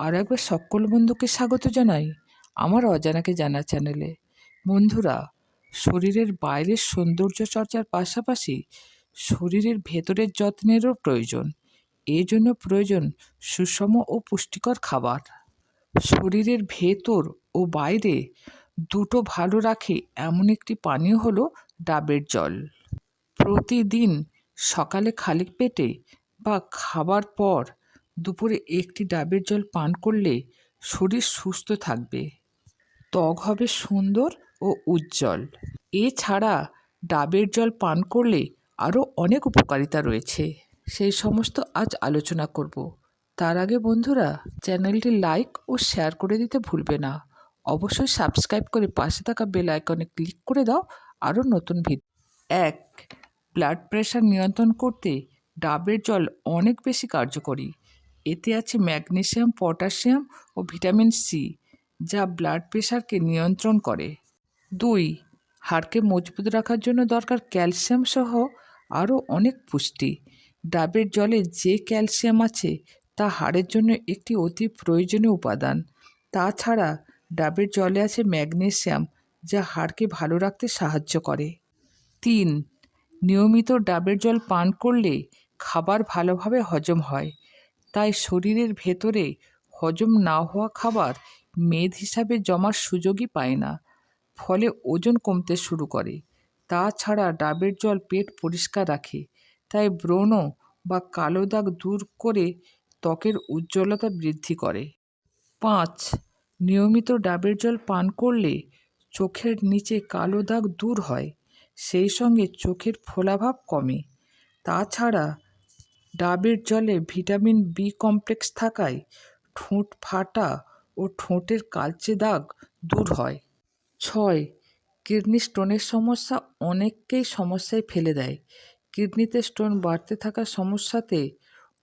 আর একবার সকল বন্ধুকে স্বাগত জানাই আমার অজানাকে জানা চ্যানেলে। বন্ধুরা, শরীরের বাইরের সৌন্দর্য চর্চার পাশাপাশি শরীরের ভেতরের যত্নেরও প্রয়োজন। এই জন্য প্রয়োজন সুষম ও পুষ্টিকর খাবার। শরীরের ভেতর ও বাইরে দুটো ভালো রাখে এমন একটি পানীয় হলো ডাবের জল। প্রতিদিন সকালে খালি পেটে বা খাবার পর দুপুরে একটি ডাবের জল পান করলে শরীর সুস্থ থাকবে। ত্বক হবে সুন্দর ও উজ্জ্বল। এছাড়া ডাবের জল পান করলে আরও অনেক উপকারিতা রয়েছে। সেই সমস্ত আজ আলোচনা করব। তার আগে বন্ধুরা, চ্যানেলটি লাইক ও শেয়ার করে দিতে ভুলবে না। অবশ্যই সাবস্ক্রাইব করে পাশে থাকা বেল আইকনে ক্লিক করে দাও। আরও নতুন ভিডিও এক, ব্লাড প্রেশার নিয়ন্ত্রণ করতে ডাবের জল অনেক বেশি কার্যকরী। এতে আছে ম্যাগনেসিয়াম পটাশিয়াম ও ভিটামিন সি যা ব্লাড প্রেশারকে নিয়ন্ত্রণ করে। দুই, হাড়কে মজবুত রাখার জন্য দরকার ক্যালসিয়াম সহ আরও অনেক পুষ্টি। ডাবের জলে যে ক্যালসিয়াম আছে, তা হাড়ের জন্য একটি অতি প্রয়োজনীয় উপাদান। তাছাড়া, ডাবের জলে আছে ম্যাগনেসিয়াম যা হাড়কে ভালো রাখতে সাহায্য করে। তিন, নিয়মিত ডাবের জল পান করলে খাবার ভালোভাবে হজম হয়। তাই শরীরের ভেতরে হজম না হওয়া খাবার মেদ হিসাবে জমার সুযোগই পায় না। ফলে ওজন কমতে শুরু করে। তাছাড়া ডাবের জল পেট পরিষ্কার রাখে। তাই ব্রণ বা কালো দাগ দূর করে ত্বকের উজ্জ্বলতা বৃদ্ধি করে। পাঁচ, নিয়মিত ডাবের জল পান করলে চোখের নিচে কালো দাগ দূর হয়। সেই সঙ্গে চোখের ফোলাভাব কমে। তাছাড়া ডাবের জলে ভিটামিন বি কমপ্লেক্স থাকায় ঠোঁট ফাটা ও ঠোঁটের কালচে দাগ দূর হয়। ছয়, কিডনি স্টোনের সমস্যা অনেককেই সমস্যায় ফেলে দেয়। কিডনিতে স্টোন বাড়তে থাকা সমস্যাতে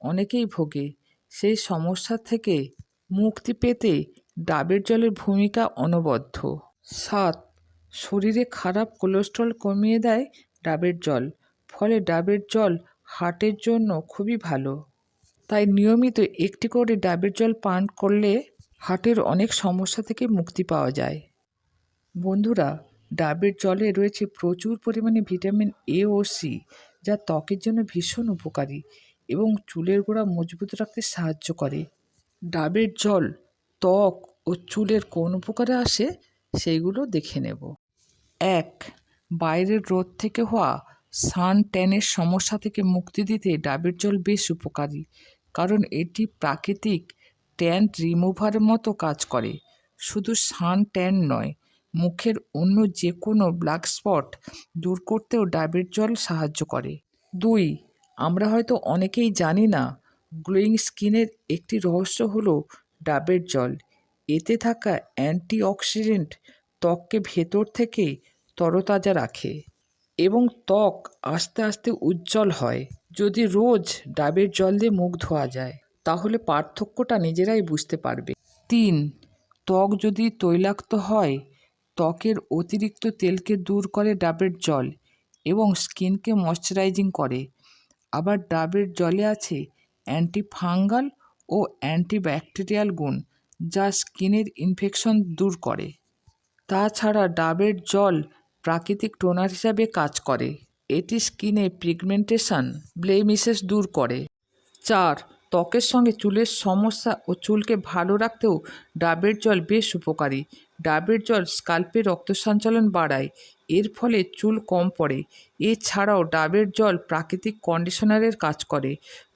অনেকেই ভোগে। সেই সমস্যা থেকে মুক্তি পেতে ডাবের জলের ভূমিকা অনবদ্য। সাত, শরীরে খারাপ কোলেস্ট্রল কমিয়ে দেয় ডাবের জল। ফলে ডাবের জল হার্টের জন্য খুবই ভালো। তাই নিয়মিত একটি করে ডাবের জল পান করলে হার্টের অনেক সমস্যা থেকে মুক্তি পাওয়া যায়। বন্ধুরা, ডাবের জলে রয়েছে প্রচুর পরিমাণে ভিটামিন এ ও সি যা ত্বকের জন্য ভীষণ উপকারী এবং চুলের গোড়া মজবুত রাখতে সাহায্য করে। ডাবের জল, ত্বক ও চুলের কোন উপকারে আসে, সেইগুলো দেখে নেব। এক, বাইরের রোদ থেকে হওয়া সান ট্যানের সমস্যা থেকে মুক্তি দিতে ডাবের জল বেশ উপকারী, কারণ এটি প্রাকৃতিক ট্যান রিমুভারের মতো কাজ করে। শুধু সান ট্যান নয়, মুখের অন্য যে কোনো ব্ল্যাক স্পট দূর করতেও ডাবের জল সাহায্য করে। দুই, আমরা হয়তো অনেকেই জানি না, গ্লোয়িং স্কিনের একটি রহস্য হলো ডাবের জল। এতে থাকা অ্যান্টিঅক্সিডেন্ট ত্বককে ভেতর থেকে তরতাজা রাখে। এবং ত্বক আস্তে আস্তে উজ্জ্বল হয়। যদি রোজ ডাবের জল দিয়ে মুখ ধোয়া যায়, তাহলে পার্থক্যটা নিজেরাই বুঝতে পারবে। তিন, ত্বক যদি তৈলাক্ত হয়, ত্বকের অতিরিক্ত তেলকে দূর করে ডাবের জল এবং স্কিনকে ময়শ্চারাইজিং করে। আবার ডাবের জলে আছে অ্যান্টিফাঙ্গাল ও অ্যান্টিব্যাকটেরিয়াল গুণ, যা স্কিনের ইনফেকশন দূর করে। তাছাড়া ডাবের জল প্রাকৃতিক টোনার হিসাবে কাজ করে। এটি স্কিনে পিগমেন্টেশন ব্লেমিসেস দূর করে। চার, ত্বকের সঙ্গে চুলের সমস্যা ও চুলকে ভালো রাখতেও ডাবের জল বেশ উপকারী। ডাবের জল স্কাল্পে রক্ত সঞ্চালন বাড়ায়, এর ফলে চুল কম পড়ে। এছাড়াও ডাবের জল প্রাকৃতিক কন্ডিশনারের কাজ করে।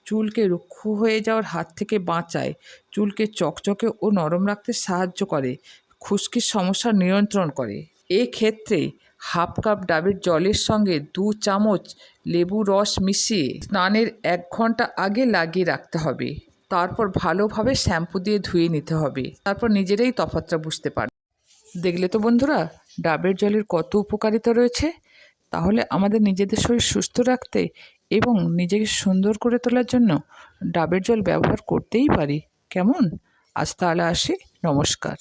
চুলকে রুক্ষ হয়ে যাওয়ার হাত থেকে বাঁচায়। চুলকে চকচকে ও নরম রাখতে সাহায্য করে। খুশকির সমস্যা নিয়ন্ত্রণ করে। এক্ষেত্রে হাফ কাপ ডাবের জলের সঙ্গে দু চামচ লেবু রস মিশিয়ে স্নানের এক ঘণ্টা আগে লাগিয়ে রাখতে হবে। তারপর ভালোভাবে শ্যাম্পু দিয়ে ধুয়ে নিতে হবে। তারপর নিজেরাই তফাতটা বুঝতে পারবে দেখলে তো বন্ধুরা, ডাবের জলের কত উপকারিতা রয়েছে। তাহলে আমাদের নিজেদের শরীর সুস্থ রাখতে এবং নিজেকে সুন্দর করে তোলার জন্য ডাবের জল ব্যবহার করতেই পারি। কেমন? আজ তাহলে আসি। নমস্কার।